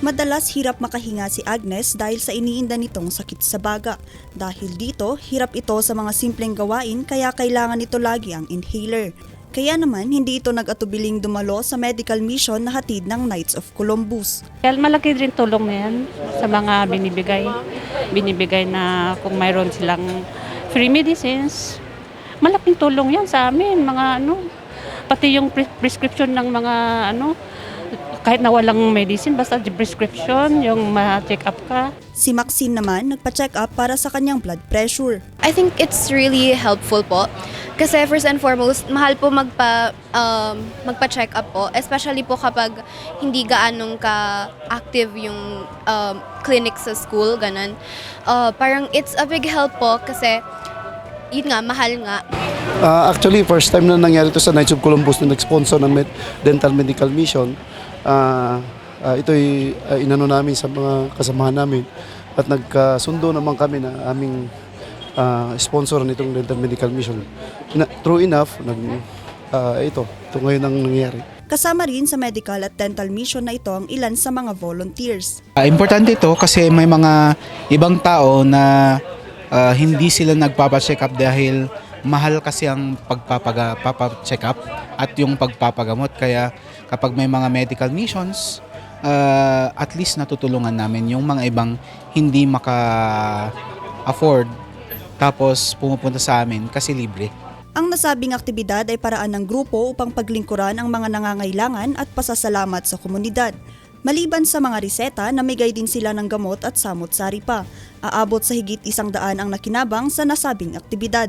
Madalas hirap makahinga si Agnes dahil sa iniinda nitong sakit sa baga. Dahil dito, hirap ito sa mga simpleng gawain kaya kailangan nito lagi ang inhaler. Kaya naman, hindi ito nag-atubiling dumalo sa medical mission na hatid ng Knights of Columbus. Kaya malaki rin tulong na yan sa mga binibigay. Binibigay na kung mayroon silang free medicines. Malaking tulong yan sa amin, mga ano. Pati yung pre- prescription ng mga ano, kahit na walang medicine, basta the prescription, yung ma-check up ka. Si Maxine naman nagpa-check up para sa kanyang blood pressure. I think it's really helpful po. Kasi first and foremost, mahal po magpa, um, magpa-check up po. Especially po kapag hindi gaanong ka-active yung um, clinic sa school, ganun. Uh, parang it's a big help po kasi yun nga, mahal nga. Ah, actually, first time na nangyari to sa Knights of Columbus na nag-sponsor ng med- Dental Medical Mission. Ah, ah, ito'y ah, inano namin sa mga kasamahan namin at nagkasundo naman kami na aming ah, sponsor nitong Dental Medical Mission. Na, true enough, nag, ah, ito, ito ngayon ang nangyari. Kasama rin sa medical at dental mission na ito ang ilan sa mga volunteers. Ah, importante ito kasi may mga ibang tao na ah, hindi sila nagpapa-check up dahil mahal kasi ang pagpapaga papa-check up at yung pagpapagamot kaya kapag may mga medical missions ah, at least natutulungan namin yung mga ibang hindi maka-afford tapos pumupunta sa amin kasi libre. Ang nasabing aktibidad ay paraan ng grupo upang paglingkuran ang mga nangangailangan at pasasalamat sa komunidad. Maliban sa mga reseta, namigay din sila ng gamot at samot-sari pa. Aabot sa higit isang daan ang nakinabang sa nasabing aktibidad.